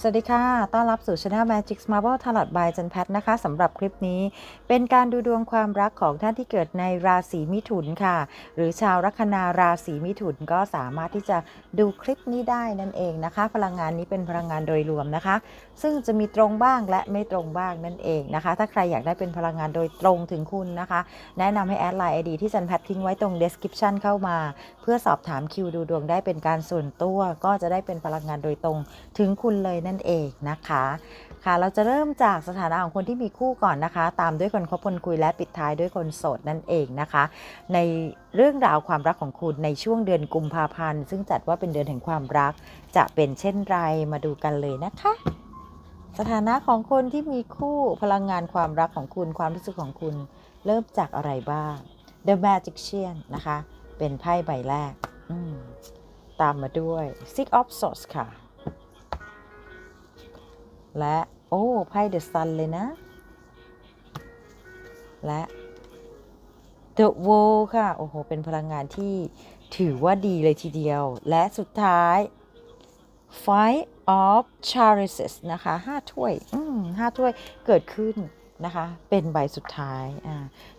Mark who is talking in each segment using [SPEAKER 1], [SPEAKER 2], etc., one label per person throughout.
[SPEAKER 1] สวัสดีค่ะ ต้อนรับสู่ Channel Magic Marble Tarot by จันแพทนะคะสำหรับคลิปนี้ เป็นการดูดวงความรักของท่านที่เกิดในราศีมิถุนค่ะ หรือชาวลัคนาราศีมิถุนก็สามารถที่จะดูคลิปนี้ได้นั่นเองนะคะ พลังงานนี้เป็นพลังงานโดยรวมนะคะ ซึ่งจะมีตรงบ้างและไม่ตรงบ้างนั่นเองนะคะ ถ้าใครอยากได้เป็นพลังงานโดยตรงถึงคุณนะคะ แนะนำให้แอดไลน์ไอดีที่จันแพททิ้งไว้ตรง description เข้ามา เพื่อสอบถามคิวดูดวงได้เป็นการส่วนตัว ก็จะได้เป็นพลังงานโดยตรงถึงคุณเลยนั่นเองนะคะค่ะเราจะเริ่มจากสถานะของคนที่มีคู่ก่อนนะคะ ตามด้วยคนคบคนคุยและปิดท้ายด้วยคนโสดนั่นเองนะคะ ในเรื่องราวความรักของคุณในช่วงเดือนกุมภาพันธ์ ซึ่งจัดว่าเป็นเดือนแห่งความรัก จะเป็นเช่นไรมาดูกันเลยนะคะ สถานะของคนที่มีคู่พลังงานความรักของคุณความรู้สึกของคุณ เริ่มจากอะไรบ้าง The Magician นะคะ เป็นไพ่ใบแรก ตามมาด้วย Six of Swords ค่ะ และโอ้ไพ่เดอะซันเลยนะ และ The World ค่ะ โอ้โห เป็นพลังงานที่ถือว่าดีเลยทีเดียว และสุดท้าย Five of Charities นะคะห้าถ้วย อืมห้าถ้วยเกิดขึ้น นะคะ เป็นใบสุดท้าย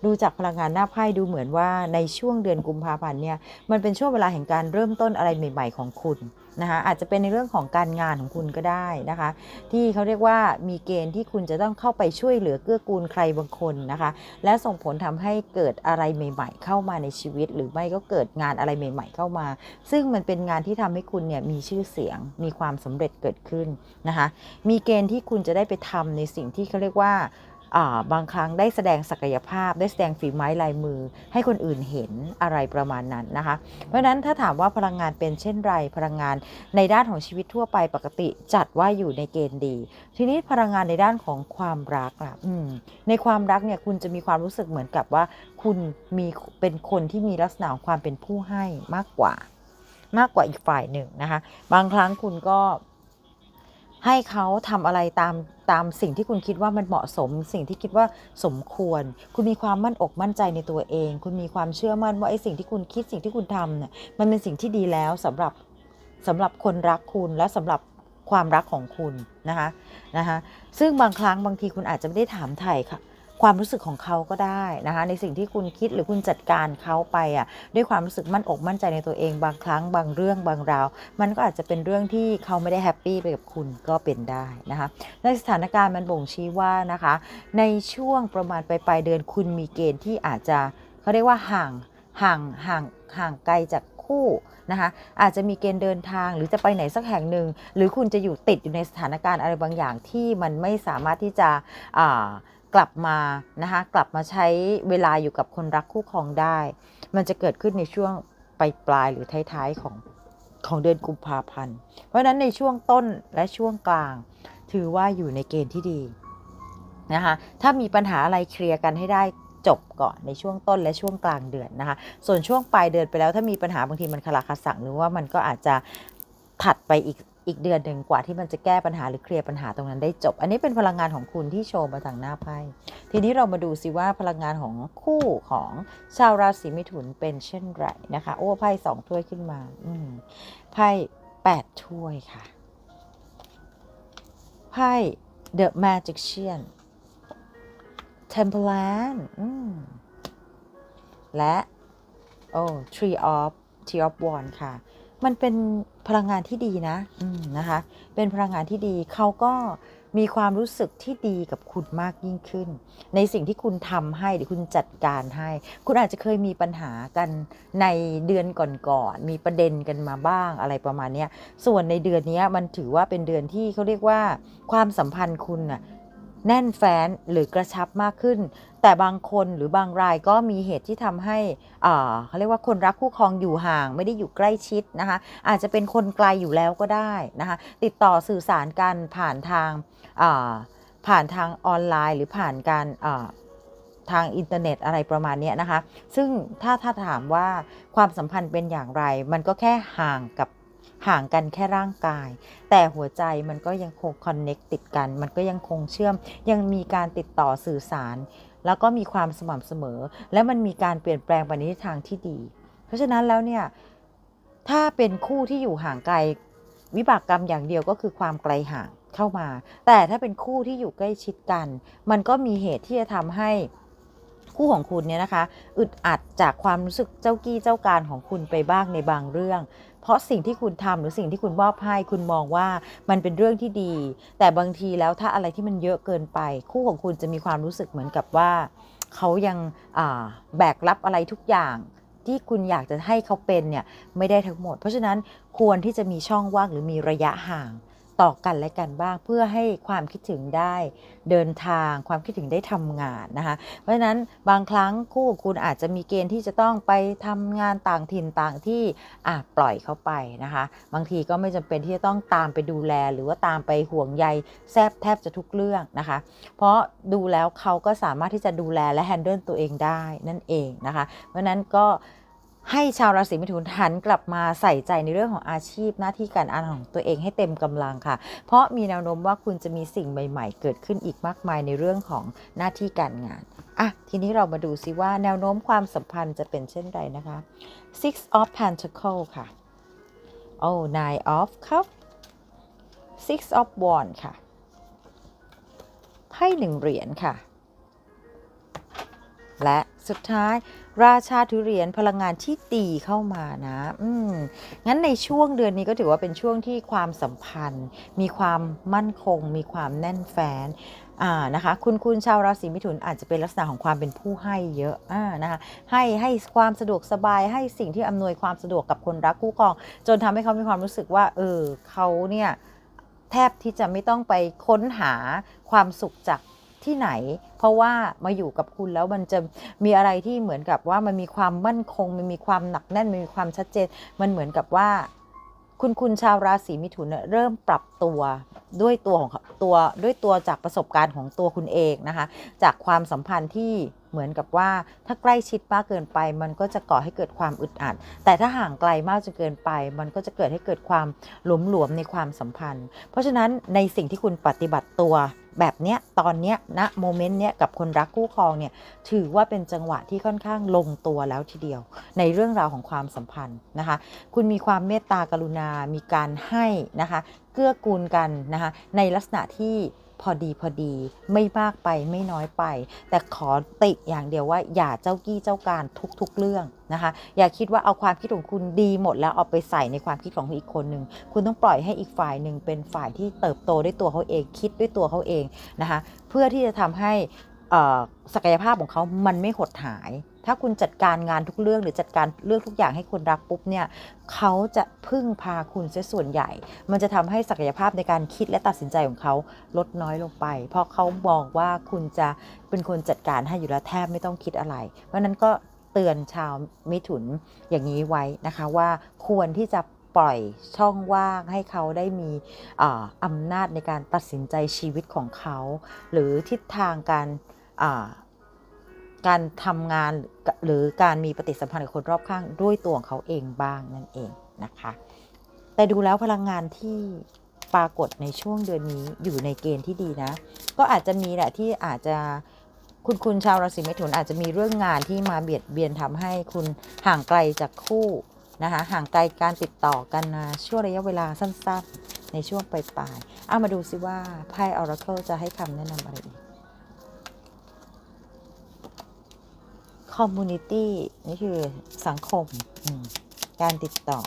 [SPEAKER 1] ดูจากพลังงานหน้าไพ่ดูเหมือนว่าในช่วงเดือนกุมภาพันธ์เนี่ย มันเป็นช่วงเวลาแห่งการเริ่มต้นอะไรใหม่ ๆ ของคุณนะคะ อาจจะเป็นในเรื่องของการงานของคุณก็ได้นะคะ ที่เขาเรียกว่ามีเกณฑ์ที่คุณจะต้องเข้าไปช่วยเหลือเกื้อกูลใครบางคนนะคะ และส่งผลทำให้เกิดอะไรใหม่ ๆ เข้ามาในชีวิต หรือไม่ก็เกิดงานอะไรใหม่ ๆ เข้ามา ซึ่งมันเป็นงานที่ทำให้คุณเนี่ยมีชื่อเสียง มีความสำเร็จเกิดขึ้นนะคะ มีเกณฑ์ที่คุณจะได้ไปทำในสิ่งที่เขาเรียกว่า บางครั้งได้แสดงศักยภาพ ได้แสดงฝีไม้ลายมือ ให้คนอื่นเห็นอะไรประมาณนั้นนะคะ เพราะฉะนั้นถ้าถามว่าพลังงานเป็นเช่นไรพลังงานในด้านของชีวิตทั่วไปปกติจัดว่าอยู่ในเกณฑ์ดี ทีนี้พลังงานในด้านของความรักล่ะอืมในความรักเนี่ยคุณจะมีความรู้สึกเหมือนกับว่า คุณมีเป็นคนที่มีลักษณะของความเป็นผู้ให้มากกว่ามากกว่าอีกฝ่ายหนึ่งนะคะ บางครั้งคุณก็ ให้เขาทำอะไรตามตามสิ่งที่คุณคิดว่ามันเหมาะสม สิ่งที่คิดว่าสมควร คุณมีความมั่นอกมั่นใจในตัวเอง คุณมีความเชื่อมั่นว่าไอ้สิ่งที่คุณคิดสิ่งที่คุณทำเนี่ยมันเป็นสิ่งที่ดีแล้วสำหรับสำหรับคนรักคุณและสำหรับความรักของคุณนะคะนะคะซึ่งบางครั้งบางทีคุณอาจจะไม่ได้ถามไถ่ค่ะ ความรู้สึกของเขาก็ได้นะคะ ในสิ่งที่คุณคิดหรือคุณจัดการเขาไปอะด้วยความรู้สึกมั่นอกมั่นใจในตัวเองบางครั้งบางเรื่องบางราว มันก็อาจจะเป็นเรื่องที่เขาไม่ได้แฮปปี้ไปกับคุณก็เป็นได้นะคะในสถานการณ์มันบ่งชี้ว่านะคะ ในช่วงประมาณปลายเดือนคุณมีเกณฑ์ที่อาจจะเขาเรียกว่าห่างห่างห่างห่างไกลจากคู่นะคะอาจจะมีเกณฑ์เดินทางหรือจะไปไหนสักแห่งหนึ่ง หรือคุณจะอยู่ติดอยู่ในสถานการณ์อะไรบางอย่างที่มันไม่สามารถที่จะอ่า กลับมานะคะกลับมาใช้เวลาอยู่กับคนรักคู่ครองได้ มันจะเกิดขึ้นในช่วงปลายปลายหรือท้ายๆของของเดือนกุมภาพันธ์ เพราะฉะนั้นในช่วงต้นและช่วงกลาง ถือว่าอยู่ในเกณฑ์ที่ดีนะคะถ้ามีปัญหาอะไรเคลียร์กันให้ได้จบก่อนในช่วงต้นและช่วงกลางเดือนนะคะ ส่วนช่วงปลายเดือนไปแล้วถ้ามีปัญหาบางทีมันคลาคาสั่งหรือว่ามันก็อาจจะถัดไปอีก อีกเดือนหนึ่งกว่าที่มันจะแก้ปัญหาหรือเคลียร์ปัญหาตรงนั้นได้จบ อันนี้เป็นพลังงานของคุณที่โชว์มาทางหน้าไพ่ทีนี้เรามาดูซิว่าพลังงานของคู่ของชาวราศีมิถุนเป็นเช่นไรนะคะ โอ้ไพ่สองถ้วยขึ้นมาอืไพ่แปดถ้วยค่ะไพ่ The Magician Temperance และ โอ้ Tree of Tree of Wands ค่ะ มันเป็นพลังงานที่ดีนะนะคะ เป็นพลังงานที่ดีเขาก็มีความรู้สึกที่ดีกับคุณมากยิ่งขึ้น ในสิ่งที่คุณทำให้หรือคุณจัดการให้ คุณอาจจะเคยมีปัญหากันในเดือนก่อนๆมีประเด็นกันมาบ้างอะไรประมาณนี้ส่วนในเดือนนี้มันถือว่าเป็นเดือนที่เขาเรียกว่าความสัมพันธ์คุณน่ะ แน่นแฟ้นหรือกระชับมากขึ้น แต่บางคนหรือบางรายก็มีเหตุที่ทำให้เขาเรียกว่าคนรักคู่ครองอยู่ห่าง ไม่ได้อยู่ใกล้ชิดนะคะอาจจะเป็นคนไกลอยู่แล้วก็ได้นะคะติดต่อสื่อสารกันผ่านทางผ่านทางออนไลน์ หรือผ่านการทางอินเทอร์เน็ตอะไรประมาณนี้นะคะ ซึ่งถ้าถ้าถามว่าความสัมพันธ์เป็นอย่างไร มันก็แค่ห่างกับ ห่างกันแค่ร่างกาย แต่หัวใจมันก็ยังคงคอนเน็กติดกัน มันก็ยังคงเชื่อม ยังมีการติดต่อสื่อสาร แล้วก็มีความสม่ำเสมอ และมันมีการเปลี่ยนแปลงไปในทิศทางที่ดี เพราะฉะนั้นแล้วเนี่ย ถ้าเป็นคู่ที่อยู่ห่างไกลวิบากกรรมอย่างเดียวก็คือความไกลห่างเข้ามา แต่ถ้าเป็นคู่ที่อยู่ใกล้ชิดกัน มันก็มีเหตุที่จะทำให้ คู่ของคุณเนี่ยนะคะอึดอัดจากความรู้สึกเจ้ากี้เจ้าการของคุณไปบ้างในบางเรื่อง เพราะสิ่งที่คุณทำหรือสิ่งที่คุณมอบให้คุณมองว่ามันเป็นเรื่องที่ดี แต่บางทีแล้วถ้าอะไรที่มันเยอะเกินไป คู่ของคุณจะมีความรู้สึกเหมือนกับว่าเขายังแบกรับอะไรทุกอย่างที่คุณอยากจะให้เขาเป็นเนี่ยไม่ได้ทั้งหมด เพราะฉะนั้นควรที่จะมีช่องว่างหรือมีระยะห่าง ต่อกันและกันบ้าง เพื่อให้ความคิดถึงได้เดินทางความคิดถึงได้ทำงานนะคะ เพราะฉะนั้นบางครั้งคู่คุณอาจจะมีเกณฑ์ที่จะต้องไปทำงานต่างถิ่นต่างที่อะปล่อยเขาไปนะคะ บางทีก็ไม่จำเป็นที่จะต้องตามไปดูแล หรือว่าตามไปห่วงใยแทบแทบจะทุกเรื่องนะคะ เพราะดูแล้วเขาก็สามารถที่จะดูแลและแฮนเดิลตัวเองได้นั่นเองนะคะ เพราะฉะนั้นก็ ให้ชาวราศีมิถุนหันกลับมาใส่ใจในเรื่องของอาชีพหน้าที่การงานของตัวเองให้เต็มกำลังค่ะ เพราะมีแนวโน้มว่าคุณจะมีสิ่งใหม่ ๆ เกิดขึ้นอีกมากมายในเรื่องของหน้าที่การงานอะทีนี้เรามาดูซิว่าแนวโน้มความสัมพันธ์จะเป็นเช่นไรนะคะ six of pentacle ค่ะ oh nine of cup six of wand ค่ะไพ่หนึ่งเหรียญค่ะ และสุดท้ายราชาถือเรียญพลังงานที่ตีเข้ามานะ อืม งั้นในช่วงเดือนนี้ก็ถือว่าเป็นช่วงที่ความสัมพันธ์ มีความมั่นคง มีความแน่นแฟ้นอ่านะคะคุณคุณชาวราศีมิถุนอาจจะเป็นลักษณะของความเป็นผู้ให้เยอะอ่านะคะให้ให้ความสะดวกสบายให้สิ่งที่อำนวยความสะดวกกับคนรักคู่ครอง จนทำให้เขามีความรู้สึกว่า เออเขาเนี่ยแทบที่จะไม่ต้องไปค้นหาความสุขจาก ที่ไหน เพราะว่ามาอยู่กับคุณแล้วมันจะมีอะไรที่เหมือนกับว่ามันมีความมั่นคง มันมีความหนักแน่นมันมีความชัดเจน มันเหมือนกับว่า คุณคุณชาวราศีมิถุนเนี่ยเริ่มปรับตัวด้วยตัวของตัวด้วยตัวจากประสบการณ์ของตัวคุณเองนะคะ จากความสัมพันธ์ที่เหมือนกับว่าถ้าใกล้ชิดมากเกินไป มันก็จะก่อให้เกิดความอึดอัด แต่ถ้าห่างไกลมากจนเกินไป มันก็จะเกิดให้เกิดความหลวมหลวมๆในความสัมพันธ์ เพราะฉะนั้นในสิ่งที่คุณปฏิบัติตัว แบบเนี้ยตอนเนี้ยณโมเมนต์เนี้ยกับคนรักคู่ครองเนี่ยถือว่าเป็นจังหวะที่ค่อนข้างลงตัวแล้วทีเดียว ในเรื่องราวของความสัมพันธ์นะคะ คุณมีความเมตตากรุณา มีการให้นะคะ เกื้อกูลกันนะคะในลักษณะที่ พอดีพอดีไม่มากไปไม่น้อยไป แต่ขอติอย่างเดียวว่าอย่าเจ้ากี้เจ้าการทุกๆเรื่องนะคะ อย่าคิดว่าเอาความคิดของคุณดีหมดแล้วเอาไปใส่ในความคิดของอีกคนหนึ่งคุณต้องปล่อยให้อีกฝ่ายหนึ่งเป็นฝ่ายที่เติบโตด้วยตัวเขาเองคิดด้วยตัวเขาเองนะคะ เพื่อที่จะทำให้ศักยภาพของเขามันไม่หดหาย ถ้าคุณจัดการงานทุกเรื่องหรือจัดการเรื่องทุกอย่างให้คนรักปุ๊บเนี่ยเขาจะพึ่งพาคุณเสียส่วนใหญ่ มันจะทำให้ศักยภาพในการคิดและตัดสินใจของเขาลดน้อยลงไป เพราะเขามองว่าคุณจะเป็นคนจัดการให้อยู่แล้วแทบไม่ต้องคิดอะไร เพราะฉะนั้นก็เตือนชาวมิถุนอย่างนี้ไว้นะคะว่าควรที่จะปล่อยช่องว่างให้เขาได้มีอำนาจในการตัดสินใจชีวิตของเขา หรือทิศทางการ การทำงานหรือการมีปฏิสัมพันธ์กับคนรอบข้างด้วยตัวของเขาเองบ้างนั่นเองนะคะ แต่ดูแล้วพลังงานที่ปรากฏในช่วงเดือนนี้อยู่ในเกณฑ์ที่ดีนะ ก็อาจจะมีแหละที่อาจจะคุณคุณชาวราศีเมถุนอาจจะมีเรื่องงานที่มาเบียดเบียนทำให้คุณห่างไกลจากคู่นะคะห่างไกลการติดต่อกันนะช่วงระยะเวลาสั้นๆ ในช่วงปลายๆเอามาดูซิว่าไพ่ Oracle จะให้คำแนะนำอะไรอีก Community นี่คือสังคมมการติดต่อ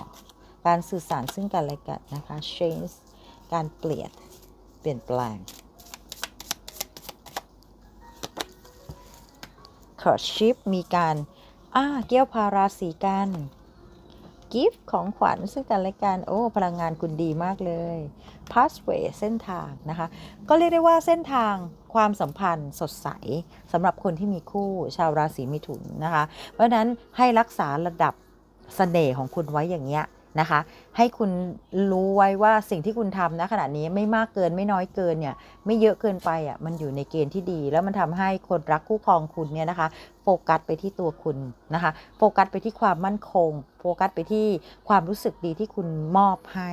[SPEAKER 1] การสื่อสารซึ่งกันและกันนะคะ change การเปลี่ยน เปลี่ยนแปลง courtship มีการอ่าเกี่ยวพาราสีกัน gift ของขวัญซึ่งกันและกัน โอ้ พลังงานคุณดีมากเลย pathway เส้นทางนะคะ ก็เรียกได้ว่าเส้นทาง ความสัมพันธ์สดใสสำหรับคนที่มีคู่ชาวราศีมิถุนนะคะ เพราะฉะนั้นให้รักษาระดับเสน่ห์ของคุณไว้อย่างเงี้ยนะคะ ให้คุณรู้ไว้ว่าสิ่งที่คุณทำนะขณะนี้ไม่มากเกินไม่น้อยเกินเนี่ยไม่เยอะเกินไปอะมันอยู่ในเกณฑ์ที่ดี แล้วมันทำให้คนรักคู่ครองคุณเนี่ยนะคะโฟกัสไปที่ตัวคุณนะคะโฟกัสไปที่ความมั่นคง โฟกัสไปที่ความรู้สึกดีที่คุณมอบให้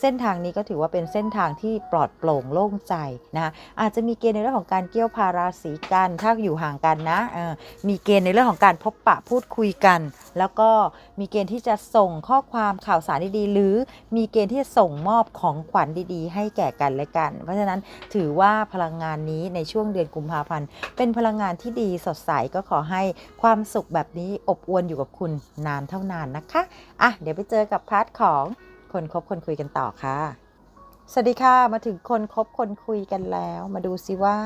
[SPEAKER 1] เส้นทางนี้ก็ถือว่าเป็นเส้นทางที่ปลอดโปร่งโล่งใจนะคะอาจจะมีเกณฑ์ในเรื่องของการเกี่ยวพาราสีกันถ้าอยู่ห่างกันนะมีเกณฑ์ในเรื่องของการพบปะพูดคุยกัน แล้วก็มีเกณฑ์ที่จะส่งข้อความข่าวสารดีๆหรือมีเกณฑ์ที่จะส่งมอบของขวัญดีๆ ให้แก่กันและกัน เพราะฉะนั้นถือว่าพลังงานนี้ในช่วงเดือนกุมภาพันธ์ เป็นพลังงานที่ดีสดใสก็ขอให้ความสุขแบบนี้อบอวลอยู่กับคุณนานเท่านานนะคะอะเดี๋ยวไปเจอกับพาร์ทของคนคบคนคุยกันต่อค่ะสวัสดีค่ะ มาถึงคนคบคนคุยกันแล้ว มาดูซิว่า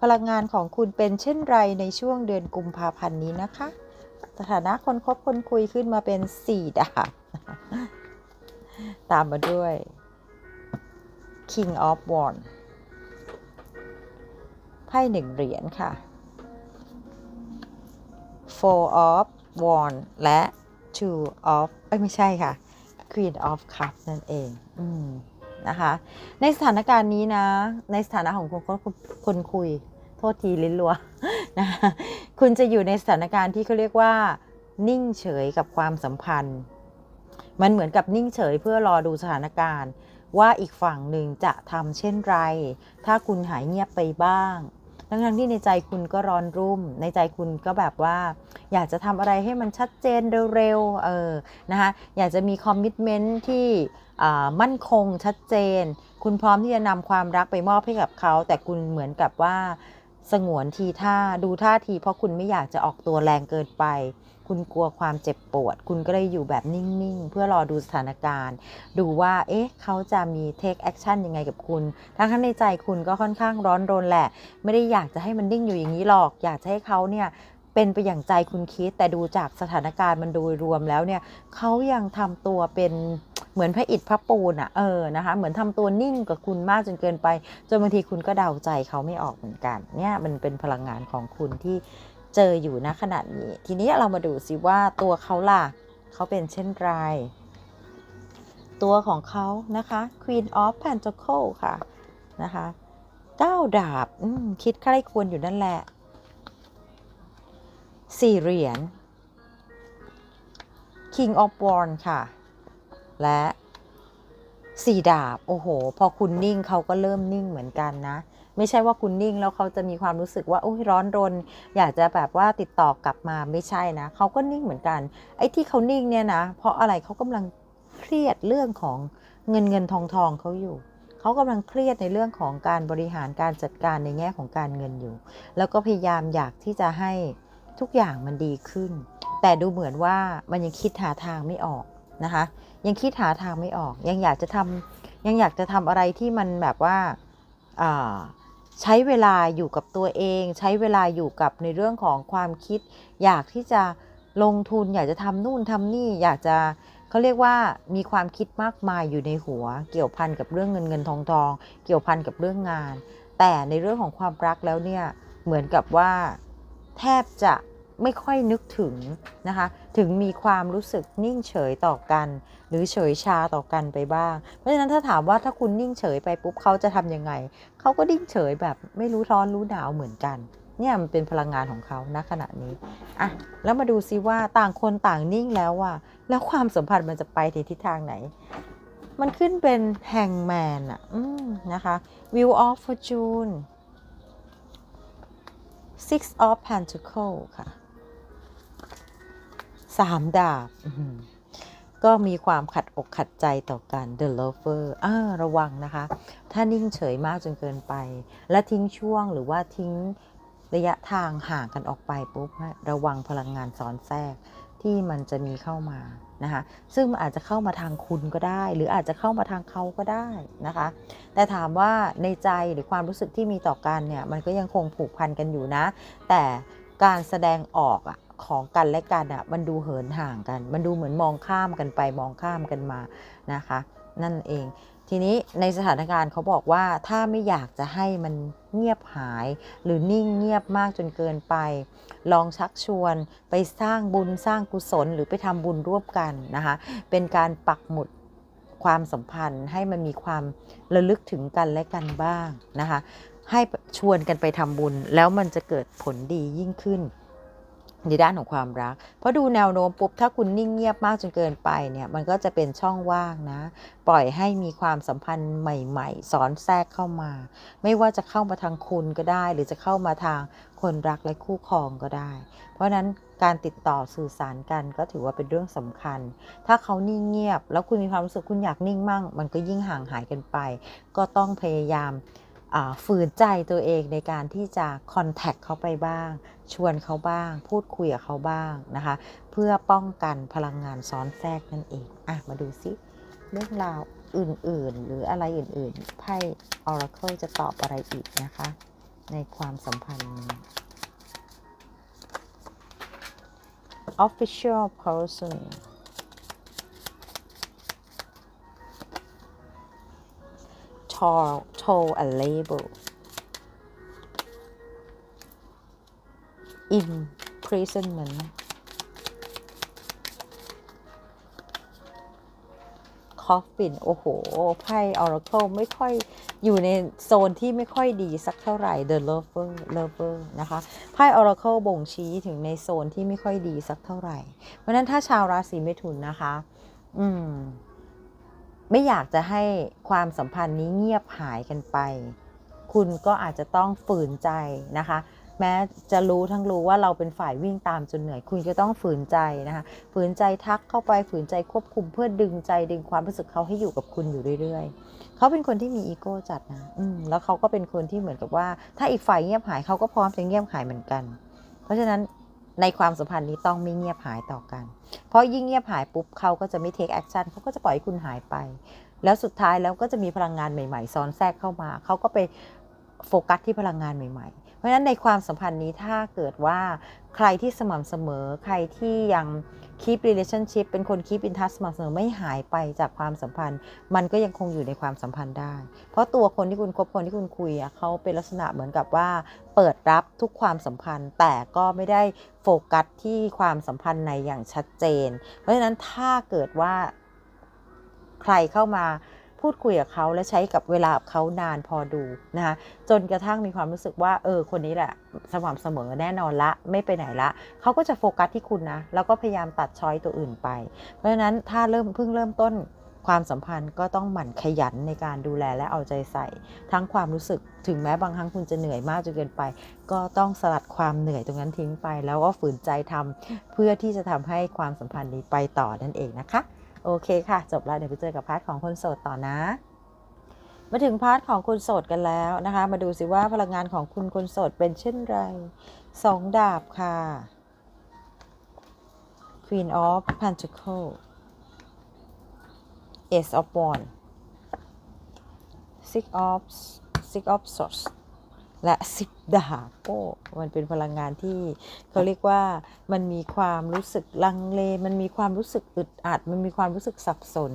[SPEAKER 1] พลังงานของคุณเป็นเช่นไรในช่วงเดือนกุมภาพันธ์นี้นะคะ สถานะคนคบคนคุยขึ้นมาเป็น 4 ดาบ ตามมาด้วย King of Wands ไพ่หนึ่งเหรียญค่ะ Four of Wands และ Two of เอ้ยไม่ใช่ค่ะ Queen of Cups นั่นเองอืมนะคะ ในสถานการณ์นี้นะ ในสถานะของคนคนคนคุย โทษทีลิ้นรัวนะคุณจะอยู่ในสถานการณ์ที่เขาเรียกว่า นิ่งเฉยกับความสัมพันธ์ มันเหมือนกับนิ่งเฉยเพื่อรอดูสถานการณ์ ว่าอีกฝั่งหนึ่งจะทำเช่นไร ถ้าคุณหายเงียบไปบ้าง ทั้งๆที่ในใจคุณก็ร้อนรุ่ม ในใจคุณก็แบบว่า อยากจะทำอะไรให้มันชัดเจนเร็วๆ เออ นะคะ อยากจะมีคอมมิชเมนต์ที่มั่นคงชัดเจน คุณพร้อมที่จะนำความรักไปมอบให้กับเขา แต่คุณเหมือนกับว่าสงวนทีท่าดูท่าทีเพราะคุณไม่อยากจะออกตัวแรงเกินไป คุณกลัวความเจ็บปวด คุณก็เลยอยู่แบบนิ่งๆ เพื่อรอดูสถานการณ์ ดูว่า เอ๊ะ เขาจะมี take action ยังไงกับคุณ ทั้งทั้งในใจคุณก็ค่อนข้างร้อนรนแหละ ไม่ได้อยากจะให้มันนิ่งอยู่อย่างนี้หรอก อยากจะให้เขาเนี่ยเป็นไปอย่างใจคุณคิด แต่ดูจากสถานการณ์มันโดยรวมแล้วเนี่ยเขายังทำตัวเป็นเหมือนพระอิฐพระปูนอะ่ะเออนะคะเหมือนทำตัวนิ่งกับคุณมากจนเกินไป จนบางทีคุณก็เดาใจเขาไม่ออกเหมือนกันเนี่ยมันเป็นพลังงานของคุณที่ เจออยู่ณขณะนี้ ทีนี้เรามาดูสิว่าตัวเขาล่ะ เขาเป็นเช่นไร ตัวของเขานะคะ Queen of Pentacle ค่ะนะคะเก้าดาบคิดใคร่ควรอยู่นั่นแหละสี่เหรียญ King of w a n d ค่ะ และสี่ดาบ โอ้โห พอคุณนิ่งเขาก็เริ่มนิ่งเหมือนกันนะ ไม่ใช่ว่าคุณนิ่งแล้วเขาจะมีความรู้สึกว่าโอ้ยร้อนรน อยากจะแบบว่าติดต่อกลับมาไม่ใช่นะเขาก็นิ่งเหมือนกัน ไอ้ที่เขานิ่งเนี่ยนะ เพราะอะไรเขากำลังเครียดเรื่องของเงินเงินทองทองเขาอยู่เขากำลังเครียดในเรื่องของการบริหารการจัดการในแง่ของการเงินอยู่ แล้วก็พยายามอยากที่จะให้ทุกอย่างมันดีขึ้น แต่ดูเหมือนว่ามันยังคิดหาทางไม่ออกนะคะ ยังคิดหาทางไม่ออก ยังอยากจะทำยังอยากจะทำอะไรที่มันแบบว่าอ่า ใช้เวลาอยู่กับตัวเอง ใช้เวลาอยู่กับในเรื่องของความคิด อยากที่จะลงทุนอยากจะทำนู่นทำนี่อยากจะเขาเรียกว่ามีความคิดมากมายอยู่ในหัว เกี่ยวพันกับเรื่องเงินเงินทองทอง เกี่ยวพันกับเรื่องงาน แต่ในเรื่องของความรักแล้วเนี่ยเหมือนกับว่า แทบจะ ไม่ค่อยนึกถึงนะคะ ถึงมีความรู้สึกนิ่งเฉยต่อกัน หรือเฉยชาต่อกันไปบ้าง เพราะฉะนั้นถ้าถามว่าถ้าคุณนิ่งเฉยไปปุ๊บเขาจะทำยังไง เขาก็นิ่งเฉยแบบไม่รู้ร้อนรู้หนาวเหมือนกัน เนี่ยมันเป็นพลังงานของเขาณขณะนี้อะแล้วมาดูซิว่าต่างคนต่างนิ่งแล้วว่าแล้วความสัมพันธ์มันจะไปในทิศทางไหน มันขึ้นเป็นแฮงแมนอะอนะคะ Wheel of Fortune Six of Pentacle ค่ะ สามดาบอื้อหือก็มีความขัดอกขัดใจต่อกัน The Lover อ่าระวังนะคะ ถ้านิ่งเฉยมากจนเกินไป และทิ้งช่วงหรือว่าทิ้งระยะทางห่างกันออกไปปุ๊บระวังพลังงานซ้อนแทรกที่มันจะมีเข้ามานะคะ ซึ่งมันอาจจะเข้ามาทางคุณก็ได้ หรืออาจจะเข้ามาทางเขาก็ได้นะคะ แต่ถามว่าในใจหรือความรู้สึกที่มีต่อกันเนี่ย มันก็ยังคงผูกพันกันอยู่นะ แต่การแสดงออกอะ ของกันและกันอะมันดูเหินห่างกัน มันดูเหมือนมองข้ามกันไปมองข้ามกันมานะคะ นั่นเอง ทีนี้ในสถานการณ์เขาบอกว่าถ้าไม่อยากจะให้มันเงียบหาย หรือนิ่งเงียบมากจนเกินไป ลองชักชวนไปสร้างบุญสร้างกุศล หรือไปทำบุญร่วมกันนะคะ เป็นการปักหมุดความสัมพันธ์ให้มันมีความระลึกถึงกันและกันบ้างนะคะ ให้ชวนกันไปทำบุญแล้วมันจะเกิดผลดียิ่งขึ้น ในด้านของความรัก เพราะดูแนวโน้มปุ๊บถ้าคุณนิ่งเงียบมากจนเกินไปเนี่ยมันก็จะเป็นช่องว่างนะ ปล่อยให้มีความสัมพันธ์ใหม่ๆสอนแทรกเข้ามา ไม่ว่าจะเข้ามาทางคุณก็ได้ หรือจะเข้ามาทางคนรักและคู่ครองก็ได้ เพราะนั้นการติดต่อสื่อสารกันก็ถือว่าเป็นเรื่องสำคัญ ถ้าเขานิ่งเงียบ แล้วคุณมีความรู้สึกคุณอยากนิ่งมั่ง มันก็ยิ่งห่างหายกันไป ก็ต้องพยายาม ฝืนใจตัวเองในการที่จะคอนแทคเขาไปบ้าง ชวนเขาบ้าง พูดคุยกับเขาบ้างนะคะ เพื่อป้องกันพลังงานซ้อนแทรกนั่นเองอะมาดูซิเรื่องราวอื่นๆ หรืออะไรอื่นๆไพ่ Oracle จะตอบอะไรอีกนะคะ ในความสัมพันธ์ Official person toll toll a label imprisonment coffin โอ้โห ไพ่ Oracle ไม่ค่อยอยู่ในโซนที่ไม่ค่อยดีสักเท่าไหร่ The Lover Lover นะคะ ไพ่ Oracle บ่งชี้ถึงในโซนที่ไม่ค่อยดีสักเท่าไหร่ เพราะฉะนั้นถ้าชาวราศีเมถุนนะคะ อืม ไม่อยากจะให้ความสัมพันธ์นี้เงียบหายกันไป คุณก็อาจจะต้องฝืนใจนะคะ แม้จะรู้ทั้งรู้ว่าเราเป็นฝ่ายวิ่งตามจนเหนื่อย คุณจะต้องฝืนใจนะคะ ฝืนใจทักเข้าไปฝืนใจควบคุมเพื่อดึงใจดึงความรู้สึกเขาให้อยู่กับคุณอยู่เรื่อยๆ เขาเป็นคนที่มีอีโก้จัดนะอืมแล้วเขาก็เป็นคนที่เหมือนกับว่า ถ้าอีกฝ่ายเงียบหายเขาก็พร้อมจะเงียบหายเหมือนกัน เพราะฉะนั้น ในความสัมพันธ์นี้ต้องไม่เงียบหายต่อกัน เพราะยิ่งเงียบหายปุ๊บเขาก็จะไม่เทคแอคชั่นเขาก็จะปล่อยคุณหายไป แล้วสุดท้ายแล้วก็จะมีพลังงานใหม่ ๆ ซ้อนแทรกเข้ามา เขาก็ไปโฟกัสที่พลังงานใหม่ ๆ ราะฉะนั้นในความสัมพันธ์นี้ถ้าเกิดว่าใครที่สม่ำเสมอ ใครที่ยัง keep relationship เป็นคน keep in touch สม่ำเสมอไม่หายไปจากความสัมพันธ์ มันก็ยังคงอยู่ในความสัมพันธ์ได้ เพราะตัวคนที่คุณคบคนที่คุณคุยเขาเป็นลักษณะเหมือนกับว่า เปิดรับทุกความสัมพันธ์ แต่ก็ไม่ได้โฟกัสที่ความสัมพันธ์ในอย่างชัดเจน เพราะฉะนั้นถ้าเกิดว่าใครเข้ามา พูดคุยกับเขาและใช้กับเวลาเขานานพอดูนะคะจนกระทั่งมีความรู้สึกว่าเออคนนี้แหละสม่ำเสมอแน่นอนละไม่ไปไหนละเขาก็จะโฟกัสที่คุณนะแล้วก็พยายามตัดช้อยตัวอื่นไป เพราะฉะนั้นถ้าเริ่มเพิ่งเริ่มต้นความสัมพันธ์ก็ต้องหมั่นขยันในการดูแลและเอาใจใส่ ทั้งความรู้สึกถึงแม้บางครั้งคุณจะเหนื่อยมากจนเกินไป ก็ต้องสลัดความเหนื่อยตรงนั้นทิ้งไป แล้วก็ฝืนใจทำเพื่อที่จะทำให้ความสัมพันธ์นี้ไปต่อนั่นเองนะคะ โอเคค่ะ จบแล้วเดี๋ยวไปเจอกับพาร์ทของคนโสดต่อนะ มาถึงพาร์ทของคนโสดกันแล้วนะคะ มาดูสิว่าพลังงานของคุณคนโสดเป็นเช่นไรสองดาบค่ะ Queen of Pentacle Ace of Wands Six of Six of Swords และสิบดาบโอ้มันเป็นพลังงานที่เขาเรียกว่ามันมีความรู้สึกลังเล มันมีความรู้สึกอึดอัด มันมีความรู้สึกสับสน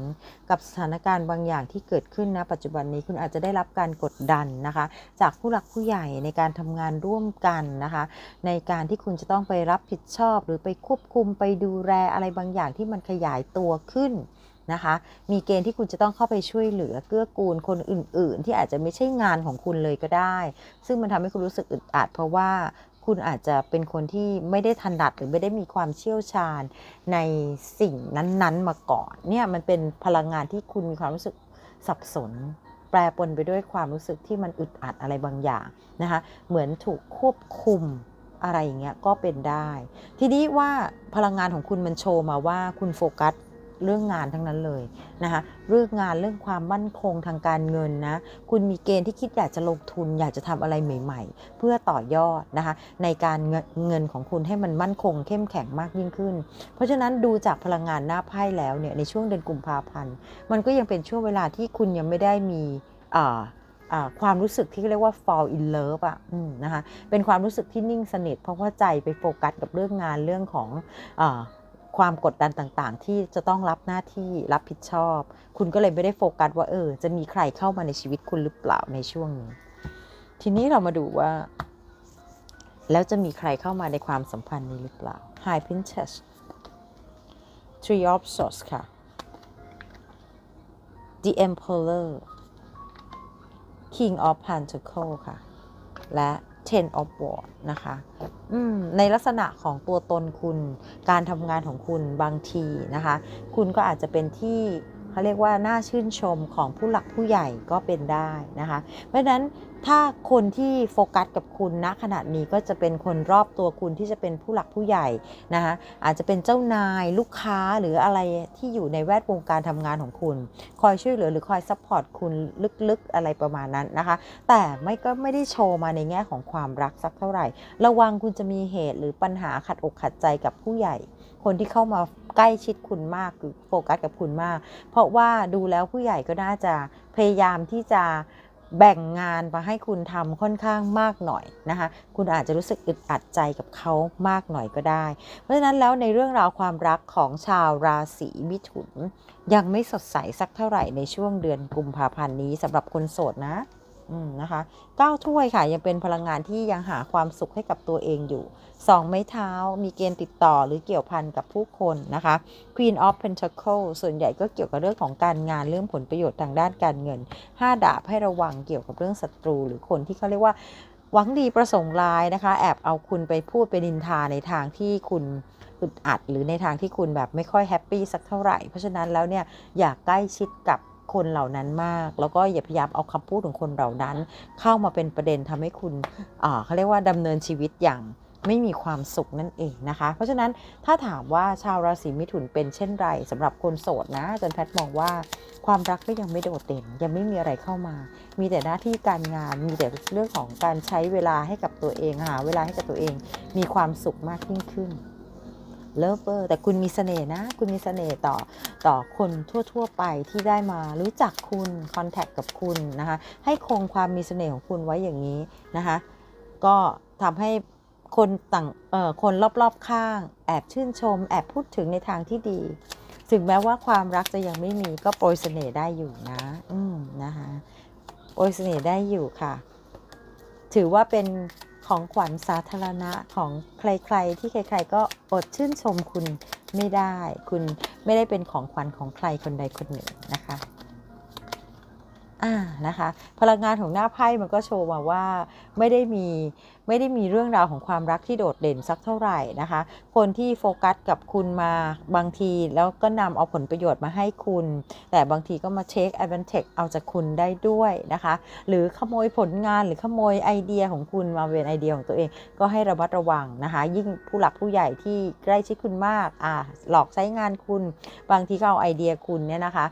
[SPEAKER 1] กับสถานการณ์บางอย่างที่เกิดขึ้นนะปัจจุบันนี้คุณอาจจะได้รับการกดดันนะคะ จากผู้หลักผู้ใหญ่ในการทำงานร่วมกันนะคะ ในการที่คุณจะต้องไปรับผิดชอบ หรือไปควบคุมไปดูแลอะไรบางอย่างที่มันขยายตัวขึ้น นะคะ มีเกณฑ์ที่คุณจะต้องเข้าไปช่วยเหลือเกื้อกูลคนอื่น ๆ ที่อาจจะไม่ใช่งานของคุณเลยก็ได้ ซึ่งมันทำให้คุณรู้สึกอึดอัด เพราะว่าคุณอาจจะเป็นคนที่ไม่ได้ทันดัดหรือไม่ได้มีความเชี่ยวชาญในสิ่งนั้น ๆ มาก่อนเนี่ยมันเป็นพลังงานที่คุณมีความรู้สึกสับสน แปรปนไปด้วยความรู้สึกที่มันอึดอัดอะไรบางอย่างนะคะเหมือนถูกควบคุมอะไรอย่างเงี้ยก็เป็นได้ ทีนี้ว่าพลังงานของคุณมันโชว์มาว่าคุณโฟกัส เรื่องงานทั้งนั้นเลยนะคะเรื่องงานเรื่องความมั่นคงทางการเงินนะคุณมีเกณฑ์ที่คิดอยากจะลงทุนอยากจะทำอะไรใหม่ ๆ เพื่อต่อยอดนะคะในการเงินของคุณให้มันมั่นคง เข้มแข็งมากยิ่งขึ้น เพราะฉะนั้นดูจากพลังงานหน้าไพ่แล้วเนี่ยในช่วงเดือนกุมภาพันธ์มันก็ยังเป็นช่วงเวลาที่คุณยังไม่ได้มีอ่าความรู้สึกที่เรียกว่า fall in love อะนะคะเป็นความรู้สึกที่นิ่งสนิท เพราะว่าใจไปโฟกัสกับเรื่องงานเรื่องของอ ความกดดันต่างๆ ที่จะต้องรับหน้าที่รับผิดชอบ คุณก็เลยไม่ได้โฟกัสว่าเออ จะมีใครเข้ามาในชีวิตคุณหรือเปล่าในช่วงนี้ ทีนี้เรามาดูว่า แล้วจะมีใครเข้ามาในความสัมพันธ์นี้หรือเปล่า High Princess Three of Swords ค่ะ The Emperor King of Pentacle ค่ะ และ ten of w a r d นะคะในลักษณะของตัวตนคุณ การทำงานของคุณบางทีนะคะ คุณก็อาจจะเป็นที่ เขาเรียกว่าน่าชื่นชมของผู้หลักผู้ใหญ่ก็เป็นได้นะคะ เพราะฉะนั้นถ้าคนที่โฟกัสกับคุณณขณะนี้ก็จะเป็นคนรอบตัวคุณที่จะเป็นผู้หลักผู้ใหญ่นะคะอาจจะเป็นเจ้านายลูกค้าหรืออะไรที่อยู่ในแวดวงการทำงานของคุณ คอยช่วยเหลือหรือคอยซัพพอร์ตคุณลึกๆอะไรประมาณนั้นนะคะ แต่ไม่ก็ไม่ได้โชว์มาในแง่ของความรักสักเท่าไหร่ ระวังคุณจะมีเหตุหรือปัญหาขัดอกขัดใจกับผู้ใหญ่ คนที่เข้ามาใกล้ชิดคุณมากหรือโฟกัสกับคุณมาก เพราะว่าดูแล้วผู้ใหญ่ก็น่าจะพยายามที่จะแบ่งงานมาให้คุณทำค่อนข้างมากหน่อยนะคะ คุณอาจจะรู้สึกอึดอัดใจกับเขามากหน่อยก็ได้ เพราะฉะนั้นแล้วในเรื่องราวความรักของชาวราศีมิถุน ยังไม่สดใสสักเท่าไหร่ในช่วงเดือนกุมภาพันธ์นี้สำหรับคนโสดนะ นะคะเก้าถ้วยค่ะยังเป็นพลังงานที่ยังหาความสุขให้กับตัวเองอยู่สองไม้เท้ามีเกณฑ์ติดต่อหรือเกี่ยวพันกับผู้คนนะคะ Queen of pentacles ส่วนใหญ่ก็เกี่ยวกับเรื่องของการงานเรื่องผลประโยชน์ทางด้านการเงิน 5 ดาบให้ระวังเกี่ยวกับเรื่องศัตรู หรือคนที่เขาเรียกว่าหวังดีประสงค์ร้ายนะคะ แอบเอาคุณไปพูดไปนินทาในทางที่คุณอึดอัด หรือในทางที่คุณแบบไม่ค่อยแฮปปี้สักเท่าไหร่ เพราะฉะนั้นแล้วเนี่ยอยากใกล้ชิดกับ คนเหล่านั้นมาก แล้วก็อย่าพยายามเอาคำพูดของคนเหล่านั้น เข้ามาเป็นประเด็นทำให้คุณเขาเรียกว่าดำเนินชีวิตอย่างไม่มีความสุขนั่นเองนะคะ เพราะฉะนั้นถ้าถามว่าชาวราศีมิถุนเป็นเช่นไรสำหรับคนโสดนะจันแพทย์มองว่าความรักก็ยังไม่โดดเด่น ยังไม่มีอะไรเข้ามา มีแต่หน้าที่การงาน มีแต่เรื่องของการใช้เวลาให้กับตัวเองหาเวลาให้กับตัวเอง มีความสุขมากยิ่งขึ้น เลิฟเวอร์แต่คุณมีเสน่ห์นะ คุณมีเสน่ห์ต่อต่อคนทั่ว ๆ ไปที่ได้มารู้จักคุณคอนแทคกับคุณนะคะให้คงความมีเสน่ห์ของคุณไว้อย่างนี้นะคะก็ทำให้คนต่างเอ่อคนรอบๆข้าง แอบชื่นชม แอบพูดถึงในทางที่ดี ถึงแม้ว่าความรักจะยังไม่มีก็โปรยเสน่ห์ได้อยู่นะอืมนะคะโปรยเสน่ห์ได้อยู่ค่ะ ถือว่าเป็น ของขวัญสาธารณะของใครๆ ที่ใคร ๆ ก็อดชื่นชมคุณไม่ได้ คุณไม่ได้เป็นของขวัญของใครคนใดคนหนึ่งนะคะอ่านะคะ พลังงานของหน้าไพ่มันก็โชว์มาว่าไม่ได้มี ไม่ได้มีเรื่องราวของความรักที่โดดเด่นสักเท่าไหร่นะคะ คนที่โฟกัสกับคุณมาบางทีแล้วก็นำเอาผลประโยชน์มาให้คุณ แต่บางทีก็มาเช็ค advantage เอาจากคุณได้ด้วยนะคะ หรือขโมยผลงานหรือขโมยไอเดียของคุณมาเป็นไอเดียของตัวเอง ก็ให้ระมัดระวังนะคะ ยิ่งผู้หลักผู้ใหญ่ที่ใกล้ชิดคุณมากอ่าหลอกใช้งานคุณ บางทีก็เอาไอเดียคุณเนี่ยนะคะ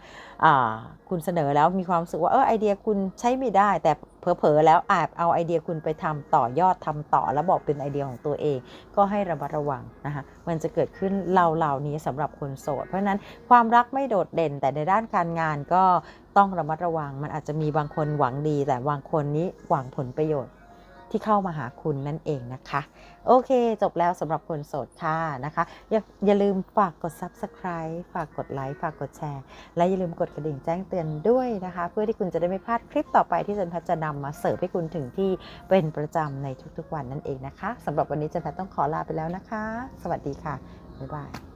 [SPEAKER 1] อ่าคุณเสนอแล้วมีความรู้สึกว่าเออไอเดียคุณใช้ไม่ได้แต่ เผลอๆแล้วอาจเอาไอเดียคุณไปทำต่อยอดทำต่อแล้วบอกเป็นไอเดียของตัวเอง ก็ให้ระมัดระวังนะคะมันจะเกิดขึ้นเหล่าๆนี้สำหรับคนโสด เพราะฉะนั้นความรักไม่โดดเด่น แต่ในด้านการงานก็ต้องระมัดระวัง มันอาจจะมีบางคนหวังดี แต่บางคนนี้หวังผลประโยชน์ ที่เข้ามาหาคุณนั่นเองนะคะ โอเค จบแล้วสำหรับคนโสดค่ะนะคะอย่าอย่าลืมฝากกด subscribe ฝากกดไลค์ฝากกดแชร์ และอย่าลืมกดกระดิ่งแจ้งเตือนด้วยนะคะ เพื่อที่คุณจะได้ไม่พลาดคลิปต่อไปที่จันพัฒจะนำมาเสิร์ฟให้คุณถึงที่เป็นประจำในทุกๆวันนั่นเองนะคะสำหรับวันนี้จันพัฒต้องขอลาไปแล้วนะคะ สวัสดีค่ะบ๊ายบาย